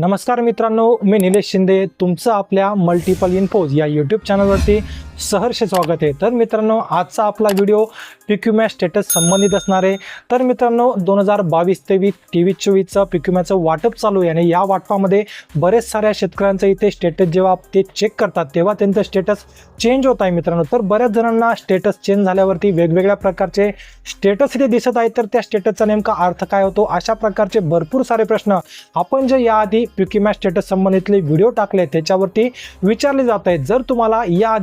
नमस्कार मित्रांनो मी निलेश शिंदे. तुमचं आपल्या मल्टिपल इन्फोज या यूट्यूब चॅनलवरती सहर्ष स्वागत आहे. तर मित्रांनो आजचा आपला व्हिडिओ पिक्युमॅ स्टेटस संबंधित असणार आहे. तर मित्रांनो दोन हजार बावीस तेवीस तेवीस चोवीसचं पिक्युमॅचं वाटप चालू आहे आणि या वाटपामध्ये बरेच साऱ्या शेतकऱ्यांचं इथे स्टेटस जेव्हा ते चेक करतात तेव्हा त्यांचं स्टेटस चेंज होत आहे मित्रांनो. तर बऱ्याच जणांना स्टेटस चेंज झाल्यावरती वेगवेगळ्या प्रकारचे स्टेटस इथे दिसत आहेत. तर त्या स्टेटसचा नेमका अर्थ काय होतो? अशा प्रकारचे भरपूर सारे प्रश्न आपण जे याआधी पिक्युमॅ स्टेटस संबंधितले व्हिडिओ टाकले त्याच्यावरती विचारले जात आहेत. जर तुम्हाला या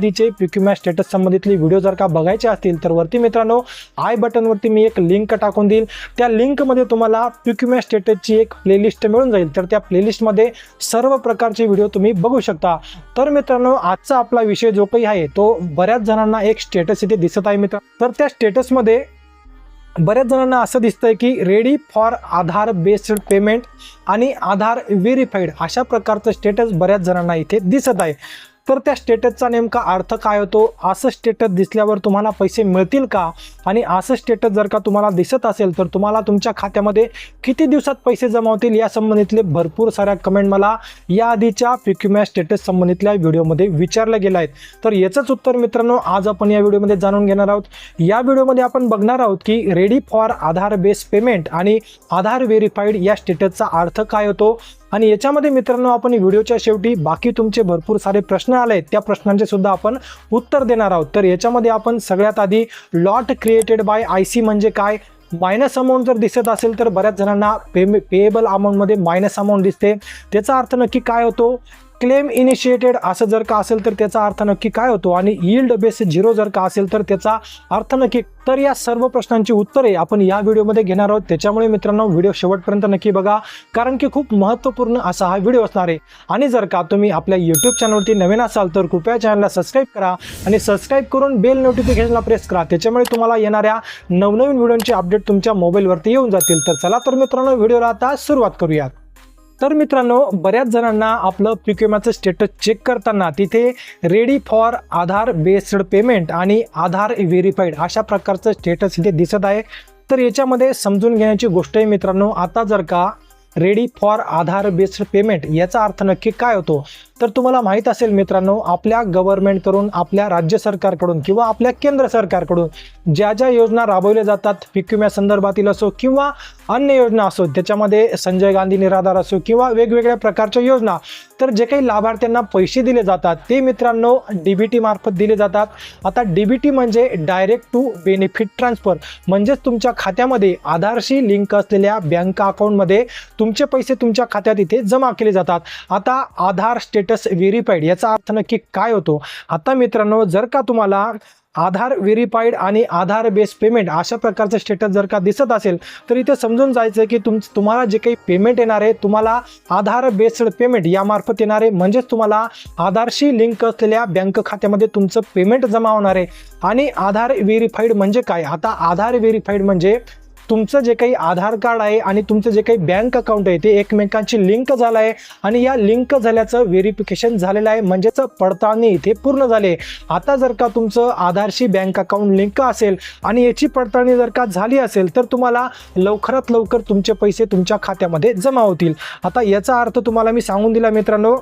आधीचे स्टेटस संबंधितले व्हिडिओ जर का बघायचे असतील तर वरती मित्रांनो आय बटनवरती मी एक लिंक टाकून देईल. त्या लिंकमध्ये तुम्हाला पिक्युमॅ स्टेटसची एक प्लेलिस्ट मिळून जाईल तर त्या प्लेलिस्टमध्ये सर्व प्रकारचे व्हिडिओ तुम्ही बघू शकता. तर मित्रांनो आजचा आपला विषय जो काही आहे तो बऱ्याच जणांना एक स्टेटस इथे दिसत आहे मित्र तर त्या स्टेटसमध्ये बऱ्याच जणांना असं दिसतंय की ready for Aadhaar based payment आणि आधार व्हेरीफाईड अशा प्रकारचं स्टेटस बऱ्याच जणांना इथे दिसत आहे. तर त्या स्टेटसचा नेमका अर्थ काय होतो? असं स्टेटस दिसल्यावर तुम्हाला पैसे मिळतील का? आणि असं स्टेटस जर का तुम्हाला दिसत असेल तर तुम्हाला तुमच्या खात्यामध्ये किती दिवसात पैसे जमा होतील या संबंधितले भरपूर साऱ्या कमेंट मला या आधीच्या पिक्युमॅ स्टेटस संबंधितल्या व्हिडिओमध्ये विचारल्या गेल्या आहेत. तर याचंच उत्तर मित्रांनो आज आपण या व्हिडिओमध्ये जाणून घेणार आहोत. या व्हिडिओमध्ये आपण बघणार आहोत की ready for Aadhaar base payment आणि आधार व्हेरीफाईड या स्टेटसचा अर्थ काय होतो? आणि याच्यामध्ये मित्रांनो आपण व्हिडिओच्या शेवटी बाकी तुमचे भरपूर सारे प्रश्न आले आहेत त्या प्रश्नांचे सुद्धा आपण उत्तर देणार आहोत. तर याच्यामध्ये आपण सगळ्यात आधी lot created by I C म्हणजे काय? मायनस अमाऊंट जर दिसत असेल तर बऱ्याच जणांना पेमे पेएबल अमाऊंटमध्ये मायनस अमाऊंट दिसते. त्याचा अर्थ नक्की काय होतो? क्लेम इनिशिएटेड असं जर का असेल तर त्याचा अर्थ नक्की काय होतो? आणि यील्ड बेस झिरो जर का असेल तर त्याचा अर्थ नक्की तर या सर्व प्रश्नांची उत्तरे आपण या व्हिडिओमध्ये घेणार आहोत. त्याच्यामुळे मित्रांनो व्हिडिओ शेवटपर्यंत नक्की बघा कारण की खूप महत्त्वपूर्ण असा हा व्हिडिओ असणार आहे. आणि जर का तुम्ही आपल्या यूट्यूब चॅनलवरती नवीन असाल तर कृपया चॅनलला सबस्क्राईब करा आणि सबस्क्राईब करून बेल नोटिफिकेशनला प्रेस करा. त्याच्यामुळे तुम्हाला येणाऱ्या नवनवीन व्हिडिओचे अपडेट तुमच्या मोबाईलवरती येऊन जातील. तर चला तर मित्रांनो व्हिडिओला आता सुरुवात करूयात. तर मित्रांनो बऱ्याच जणांना आपलं पिक्युमाचं स्टेटस चेक करताना तिथे ready for Aadhaar based payment आणि आधार व्हेरीफाईड अशा प्रकारचं स्टेटस इथे दिसत आहे. तर याच्यामध्ये समजून घेण्याची गोष्ट आहे मित्रांनो आता जर का ready for Aadhaar based payment याचा अर्थ नक्की काय होतो? तर तुम्हाला माहीत असेल मित्रांनो आपल्या गव्हर्नमेंटकडून आपल्या राज्य सरकारकडून किंवा आपल्या केंद्र सरकारकडून ज्या ज्या योजना राबवल्या जातात पिक्युम्या संदर्भातील असो किंवा अन्य योजना असो त्याच्यामध्ये संजय गांधी निराधार असो किंवा वेगवेगळ्या प्रकारच्या योजना तर जे काही लाभार्थ्यांना पैसे दिले जातात ते मित्रांनो डी बी टी मार्फत दिले जातात. आता डी बी टी म्हणजे डायरेक्ट टू बेनिफिट ट्रान्सफर म्हणजेच तुमच्या खात्यामध्ये आधारशी लिंक असलेल्या बँक अकाउंटमध्ये तुमचे पैसे तुमच्या खात्यात इथे जमा केले जातात. आता आधार स्टेट स्टेटस व्हेरीफाईड याचा अर्थ नक्की काय होतो? आता मित्रांनो जर का तुम्हाला आधार व्हेरीफाईड आणि आधार बेस पेमेंट अशा प्रकारचं स्टेटस जर का दिसत असेल तर इथे समजून जायचं की तुम तुम्हाला जे काही पेमेंट येणार आहे तुम्हाला आधार बेस्ड पेमेंट यामार्फत येणार आहे. म्हणजेच तुम्हाला आधारशी लिंक असलेल्या बँक खात्यामध्ये तुमचं पेमेंट जमा होणार आहे. आणि आधार व्हेरीफाईड म्हणजे काय? आता आधार व्हेरीफाईड म्हणजे तुमचं जे काही आधार कार्ड आहे आणि तुमचं जे काही बँक अकाउंट आहे ते एकमेकांची लिंक झालं आहे. आणि या लिंक झाल्याचं व्हेरिफिकेशन झालेलं आहे. म्हणजेच पडताळणी इथे पूर्ण झाली आहे. आता जर का तुमचं आधारशी बँक अकाउंट लिंक असेल आणि याची पडताळणी जर का झाली असेल तर तुम्हाला लवकरात लवकर तुमचे पैसे तुमच्या खात्यामध्ये जमा होतील. आता याचा अर्थ तुम्हाला मी सांगून दिला मित्रांनो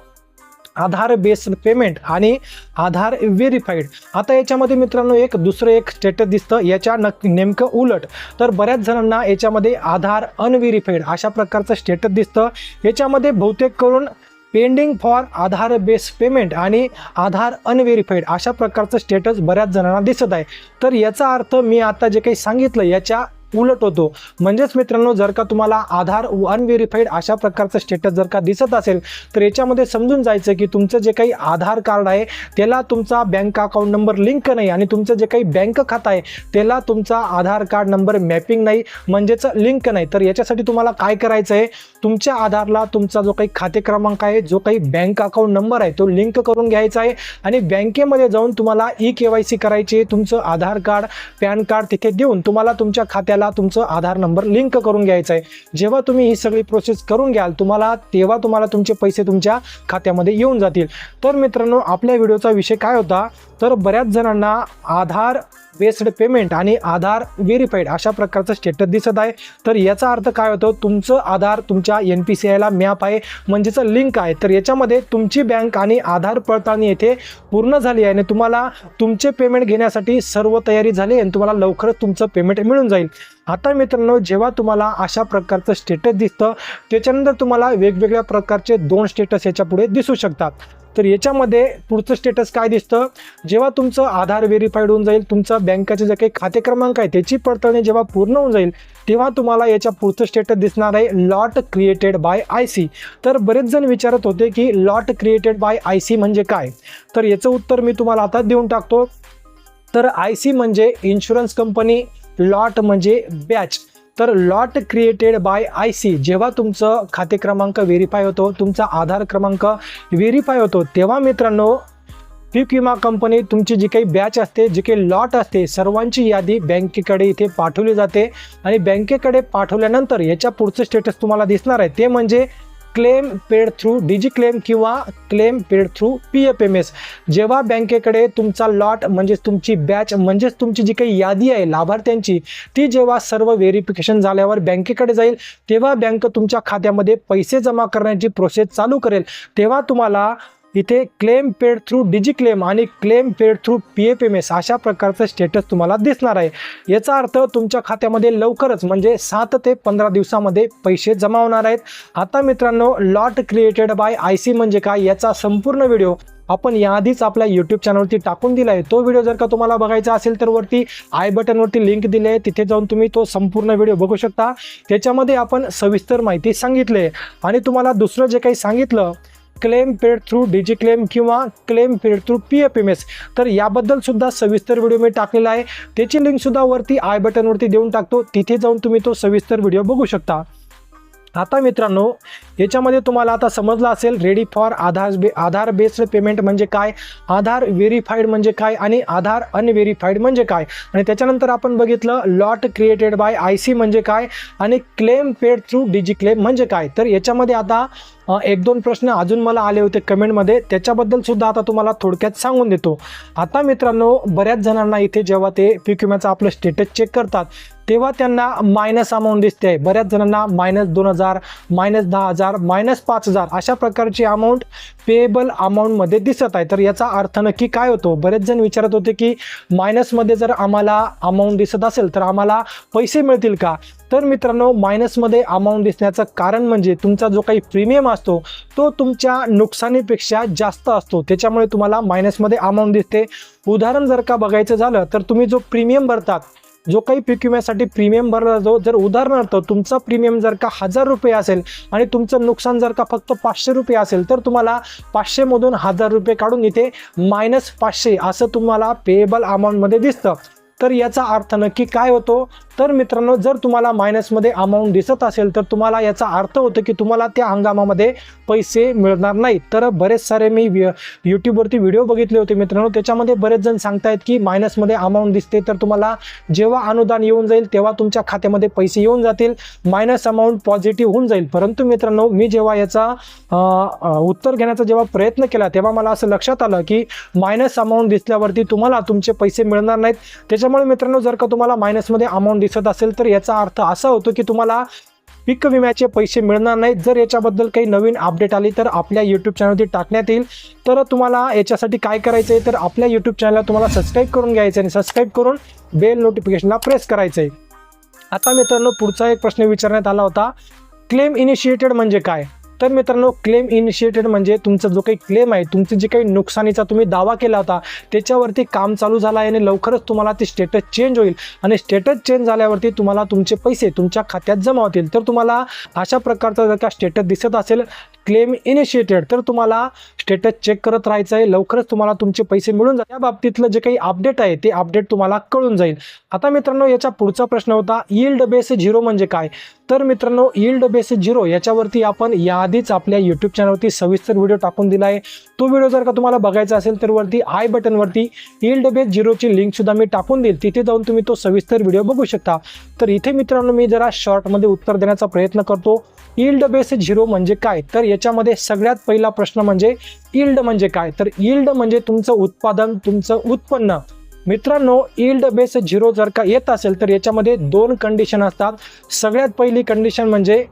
आधार बेस्ड पेमेंट आणि आधार व्हेरीफाईड. आता याच्यामध्ये मित्रांनो एक दुसरं एक स्टेटस दिसतं. याच्या नक्की नेमकं उलट. तर बऱ्याच जणांना याच्यामध्ये आधार अनव्हेरीफाईड अशा प्रकारचं स्टेटस दिसतं. याच्यामध्ये बहुतेक करून pending for Aadhaar base payment आणि आधार अनव्हेरीफाईड अशा प्रकारचं स्टेटस बऱ्याच जणांना दिसत आहे. तर याचा अर्थ मी आता जे काही सांगितलं याच्या उलट होतो. म्हणजेच मित्रांनो जर का तुम्हाला आधार अनव्हेरीफाईड अशा प्रकारचं स्टेटस जर का दिसत असेल तर याच्यामध्ये समजून जायचं की तुमचं जे काही आधार कार्ड आहे त्याला तुमचा बँक अकाउंट नंबर लिंक नाही आणि तुमचं जे काही बँक खातं आहे त्याला तुमचा आधार कार्ड नंबर मॅपिंग नाही म्हणजेच लिंक नाही. तर याच्यासाठी तुम्हाला काय करायचं आहे तुमच्या आधारला तुमचा जो काही खाते क्रमांक आहे जो काही बँक अकाउंट नंबर आहे तो लिंक करून घ्यायचा आहे आणि बँकेमध्ये जाऊन तुम्हाला ई के वाय सी करायची आहे. तुमचं आधार कार्ड पॅन कार्ड तिथे देऊन तुम्हाला तुमच्या खात्याला तुमचं आधार नंबर लिंक करून घ्यायचा आहे जेव्हा तुम्ही ही सगळी प्रोसेस करून घ्याल तुम्हाला तेव्हा तुम्हाला तुमचे पैसे तुमच्या खात्यामध्ये येऊन जातील. तर मित्रांनो आपल्या व्हिडिओचा विषय काय होता? तर बऱ्याच जणांना आधार बेस्ड पेमेंट आणि आधार व्हेरीफाईड अशा प्रकारचं स्टेटस दिसत आहे. तर याचा अर्थ काय होतो? तुमचं आधार तुमच्या एन पी सी आयला मॅप आहे. म्हणजेच लिंक आहे तर याच्यामध्ये तुमची बँक आणि आधार पडताळणी येथे पूर्ण झाली आहे. आणि तुम्हाला तुमचे पेमेंट घेण्यासाठी सर्व तयारी झाली आणि तुम्हाला लवकरच तुमचं पेमेंट मिळून जाईल. आता मित्रांनो जेव्हा तुम्हाला अशा प्रकारचं स्टेटस दिसतं त्याच्यानंतर तुम्हाला वेगवेगळ्या प्रकारचे दोन स्टेटस याच्यापुढे दिसू शकतात. तर याच्यामध्ये पुढचं स्टेटस काय दिसतं? जेव्हा तुमचं आधार व्हेरीफाईड होऊन जाईल तुमचं बँकेचे जे काही खाते क्रमांक आहे त्याची पडताळणी जेव्हा पूर्ण होऊन जाईल तेव्हा तुम्हाला याच्या पुढचं स्टेटस दिसणार आहे lot created by I C तर बरेच जण विचारत होते की lot created by I C म्हणजे काय? तर याचं उत्तर मी तुम्हाला आता देऊन टाकतो. तर आय सी म्हणजे इन्शुरन्स कंपनी लॉट म्हणजे बॅच तर lot created by I C जेव्हा तुमचं खाते क्रमांक व्हेरीफाय होतो तुमचा आधार क्रमांक व्हेरीफाय होतो तेव्हा मित्रांनो पीक विमा कंपनी तुमची जी काही बॅच असते जी काही लॉट असते सर्वांची यादी बँकेकडे इथे पाठवली जाते. आणि बँकेकडे पाठवल्यानंतर याच्या पुढचं स्टेटस तुम्हाला दिसणार आहे. ते म्हणजे claim paid through Digi claim किंवा claim paid through P F M S जेव्हा बँकेकडे तुमचा लॉट म्हणजेच तुमची बॅच म्हणजेच तुमची जी काही यादी आहे लाभार्थ्यांची ती जेव्हा सर्व व्हेरिफिकेशन झाल्यावर बँकेकडे जाईल तेव्हा बँक तुमच्या खात्यामध्ये पैसे जमा करण्याची प्रोसेस चालू करेल. तेव्हा तुम्हाला इथे claim paid through Digi claim आणि claim paid through P F M S अशा प्रकारचं स्टेटस तुम्हाला दिसणार आहे. याचा अर्थ तुमच्या खात्यामध्ये लवकरच म्हणजे सात ते पंधरा दिवसामध्ये पैसे जमा होणार आहेत. आता मित्रांनो lot created by I C म्हणजे काय याचा संपूर्ण व्हिडिओ आपण याआधीच आपल्या यूट्यूब चॅनलवरती टाकून दिला आहे. तो व्हिडिओ जर का तुम्हाला बघायचा असेल तर वरती आय बटनवरती लिंक दिली आहे. तिथे जाऊन तुम्ही तो संपूर्ण व्हिडिओ बघू शकता. त्याच्यामध्ये आपण सविस्तर माहिती सांगितले आहे. आणि तुम्हाला दुसरं जे काही सांगितलं claim paid through Digi claim किंवा claim paid through P F M S. तर याबद्दल सुद्धा सविस्तर व्हिडिओ मी टाकलेला आहे. त्याची लिंक सुद्धा वरती आय बटनवरती देऊन टाकतो. तिथे जाऊन तुम्ही तो सविस्तर व्हिडिओ बघू शकता. आता मित्रांनो याच्यामध्ये तुम्हाला आता समजलं असेल रेडी फॉर आधार बे आधार बेस्ड पेमेंट म्हणजे काय? आधार व्हेरीफाईड म्हणजे काय? आणि आधार अनव्हेरीफाईड म्हणजे काय? आणि त्याच्यानंतर आपण बघितलं lot created by I C म्हणजे काय? आणि claim paid through Digi claim म्हणजे काय? तर याच्यामध्ये आता एक दोन प्रश्न अजून मला आले होते कमेंटमध्ये. त्याच्याबद्दल सुद्धा आता तुम्हाला थोडक्यात सांगून देतो. आता मित्रांनो बऱ्याच जणांना इथे जेव्हा ते पिक्युम्याचं आपलं स्टेटस चेक करतात तेव्हा त्यांना मायनस अमाऊंट दिसते. आहे बऱ्याच जणांना मायनस दोन हजार मायनस दहा हजार मायनस पाच हजार अशा प्रकारची अमाऊंट पेएबल अमाऊंटमध्ये दिसत आहे. तर याचा अर्थ नक्की काय होतो? बरेच जण विचारत होते की मायनसमध्ये जर आम्हाला अमाऊंट दिसत असेल तर आम्हाला पैसे मिळतील का? तर मित्रांनो मायनसमध्ये अमाऊंट दिसण्याचं कारण म्हणजे तुमचा जो काही प्रीमियम असतो तो तुमच्या नुकसानीपेक्षा जास्त असतो. त्याच्यामुळे तुम्हाला मायनसमध्ये अमाऊंट दिसते. उदाहरण जर का बघायचं झालं तर तुम्ही जो प्रीमियम भरतात जो काही पीक विम्यासाठी प्रीमियम भरला जातो जर उदाहरणार्थ तुमचा प्रीमियम जर का हजार रुपये असेल आणि तुमचं नुकसान जर का फक्त पाचशे रुपये असेल तर तुम्हाला पाचशेमधून हजार रुपये काढून इथे मायनस पाचशे असं तुम्हाला पेएबल अमाऊंटमध्ये दिसतं. तर याचा अर्थ नक्की काय होतो? तर मित्रांनो जर तुम्हाला मायनसमध्ये अमाऊंट दिसत असेल तर तुम्हाला याचा अर्थ होतो की तुम्हाला त्या हंगामामध्ये पैसे मिळणार नाहीत. तर बरेच सारे मी यूट्यूबवरती व्हिडिओ बघितले होते मित्रांनो. त्याच्यामध्ये बरेच जण सांगतायत की मायनसमध्ये अमाऊंट दिसते तर तुम्हाला जेव्हा अनुदान येऊन जाईल तेव्हा तुमच्या खात्यामध्ये पैसे येऊन जातील. मायनस अमाऊंट पॉझिटिव्ह होऊन जाईल. परंतु मित्रांनो मी जेव्हा याचा उत्तर घेण्याचा जेव्हा प्रयत्न केला तेव्हा मला असं लक्षात आलं की मायनस अमाऊंट दिसल्यावरती तुम्हाला तुमचे पैसे मिळणार नाहीत. त्याच्यामुळे मित्रांनो जर का तुम्हाला मायनसमध्ये अमाऊंट दिसत असेल तर याचा अर्थ असा होतो की तुम्हाला पीक विम्याचे पैसे मिळणार नाहीत. जर याच्याबद्दल काही नवीन अपडेट आली तर आपल्या यूट्यूब चॅनलवरती टाकण्यात येईल. तर तुम्हाला याच्यासाठी काय करायचं आहे तर आपल्या यूट्यूब चॅनलला तुम्हाला सबस्क्राईब करून घ्यायचं आहे आणि सबस्क्राईब करून बेल नोटिफिकेशनला प्रेस करायचं आहे आता मित्रांनो पुढचा एक प्रश्न विचारण्यात आला होता. क्लेम इनिशिएटेड म्हणजे काय? तर मित्रांनो क्लेम इनिशिएटेड म्हणजे तुमचा जो काही क्लेम आहे तुमचं जे काही नुकसानीचा तुम्ही दावा केला होता त्याच्यावरती काम चालू झालं आहे आणि लवकरच तुम्हाला ते स्टेटस चेंज होईल. आणि स्टेटस चेंज झाल्यावरती तुम्हाला तुमचे पैसे तुमच्या खात्यात जमा होतील. तर तुम्हाला अशा प्रकारचा जर का स्टेटस दिसत असेल क्लेम इनिशिएटेड तर तुम्हाला स्टेटस चेक करत राहायचं आहे. लवकरच तुम्हाला तुमचे पैसे मिळून जाईल त्या बाबतीतलं जे काही अपडेट आहे ते अपडेट तुम्हाला कळून जाईल. आता मित्रांनो याचा पुढचा प्रश्न होता यील्ड बेस झिरो म्हणजे काय? तर मित्रांनो यील्ड बेस झिरो याच्यावरती आपण याआधीच आपल्या यूट्यूब चॅनलवरती सविस्तर व्हिडिओ टाकून दिला आहे. तो व्हिडिओ जर का तुम्हाला बघायचा असेल तर वरती आय बटनवरती यील्ड बेस झिरोची लिंक सुद्धा मी टाकून देईल. तिथे जाऊन तुम्ही तो सविस्तर व्हिडिओ बघू शकता. तर इथे मित्रांनो मी जरा शॉर्टमध्ये उत्तर देण्याचा प्रयत्न करतो. इल्ड बेस झिरो म्हणजे काय? तर याच्यामध्ये सगळ्यात पहिला प्रश्न म्हणजे इल्ड म्हणजे काय? तर इल्ड म्हणजे तुमचं उत्पादन तुमचं उत्पन्न. मित्रांनो इल्ड बेस झिरो जर का येत असेल तर याच्यामध्ये दोन कंडिशन असतात. सगळ्यात पहिली कंडिशन म्हणजे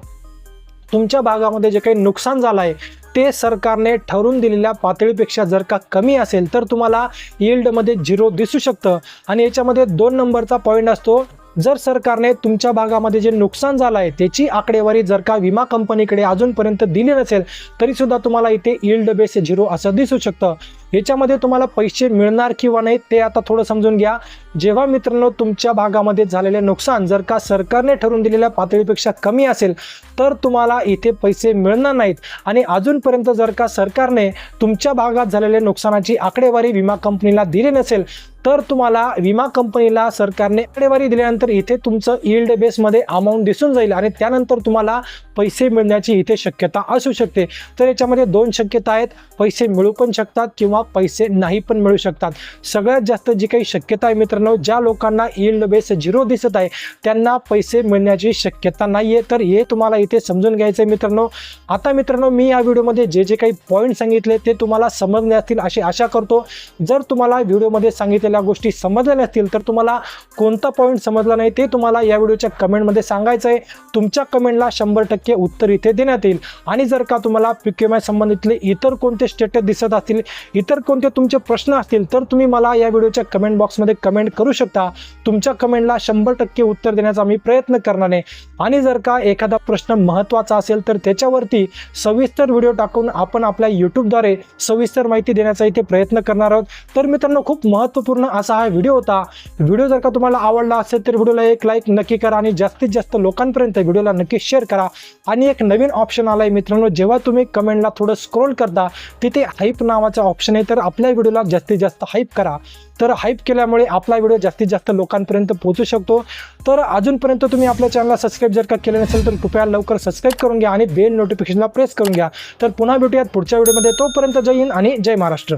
तुमच्या भागामध्ये जे काही नुकसान झालं आहे ते सरकारने ठरवून दिलेल्या पातळीपेक्षा जर का कमी असेल तर तुम्हाला यील्डमध्ये झिरो दिसू शकतं. आणि याच्यामध्ये दोन नंबरचा पॉईंट असतो जर सरकारने तुमच्या भागामध्ये जे नुकसान झालं आहे त्याची आकडेवारी जर का विमा कंपनीकडे अजूनपर्यंत दिली नसेल तरीसुद्धा तुम्हाला इथे यील्ड बेस झिरो असं दिसू शकतं. याच्यामध्ये तुम्हाला पैसे मिळणार किंवा नाही ते आता थोडं समजून घ्या. जेव्हा मित्रांनो तुमच्या भागामध्ये झालेले नुकसान जर का सरकारने ठरवून दिलेल्या पातळीपेक्षा कमी असेल तर तुम्हाला इथे पैसे मिळणार नाहीत. आणि अजूनपर्यंत जर का सरकारने तुमच्या भागात झालेल्या नुकसानाची आकडेवारी विमा कंपनीला दिली नसेल तर तुम्हाला विमा कंपनीला सरकारने आकडेवारी दिल्यानंतर इथे तुमचं यील्ड बेसमध्ये अमाऊंट दिसून जाईल आणि त्यानंतर तुम्हाला पैसे मिळण्याची इथे शक्यता असू शकते. तर याच्यामध्ये दोन शक्यता आहेत. पैसे मिळू पण शकतात किंवा पैसे नाही पण मिळू शकतात. सगळ्यात जास्त जी काही शक्यता आहे मित्रांनो ज्या लोकांना इल्ड बेस झिरो दिसत आहे त्यांना पैसे मिळण्याची शक्यता नाही आहे तर हे तुम्हाला इथे समजून घ्यायचं आहे मित्रांनो. आता मित्रांनो मी या व्हिडिओमध्ये जे जे काही पॉईंट सांगितले ते तुम्हाला समजले असतील अशी आशा करतो. जर तुम्हाला व्हिडिओमध्ये सांगितलेल्या गोष्टी समजल्या नसतील तर तुम्हाला कोणता पॉईंट समजला नाही ते तुम्हाला या व्हिडिओच्या कमेंटमध्ये सांगायचं आहे तुमच्या कमेंटला शंभर टक्के उत्तर इथे देण्यात येईल. आणि जर का तुम्हाला पी क्यू संबंधितले इतर कोणते स्टेटस दिसत असतील इतर कोणते तुमचे प्रश्न असतील तर तुम्ही मला या व्हिडिओच्या कमेंट बॉक्समध्ये कमेंट करू शकता. तुमच्या कमेंटला शंभर टक्के उत्तर देण्याचा मी प्रयत्न करणार आहे. आणि जर का एखादा प्रश्न महत्त्वाचा असेल तर त्याच्यावरती सविस्तर व्हिडिओ टाकून आपण आपल्या यूट्यूबद्वारे सविस्तर माहिती देण्याचा इथे प्रयत्न करणार आहोत. तर मित्रांनो खूप महत्त्वपूर्ण असा हा व्हिडिओ होता. व्हिडिओ जर का तुम्हाला आवडला असेल तर व्हिडिओला एक लाईक नक्की करा आणि जास्तीत जास्त लोकांपर्यंत व्हिडिओला नक्की शेअर करा. आणि एक नवीन ऑप्शन आला आहे मित्रांनो जेव्हा तुम्ही कमेंटला थोडं स्क्रोल करता तिथे हाईप नावाचा ऑप्शन नाही तर आपल्या व्हिडिओला जास्तीत जास्त हाईप करा. तर हाईप केल्यामुळे आपला व्हिडिओ जास्तीत जास्त लोकांपर्यंत पोहोचू शकतो. तर अजूनपर्यंत तुम्ही आपल्या चॅनलला सबस्क्राईब जर का केलं नसेल तर कृपया लवकर सबस्क्राईब करून घ्या आणि बेल नोटिफिकेशनला प्रेस करून घ्या. तर पुन्हा भेटूयात पुढच्या व्हिडिओमध्ये तोपर्यंत जय हिंद आणि जय महाराष्ट्र.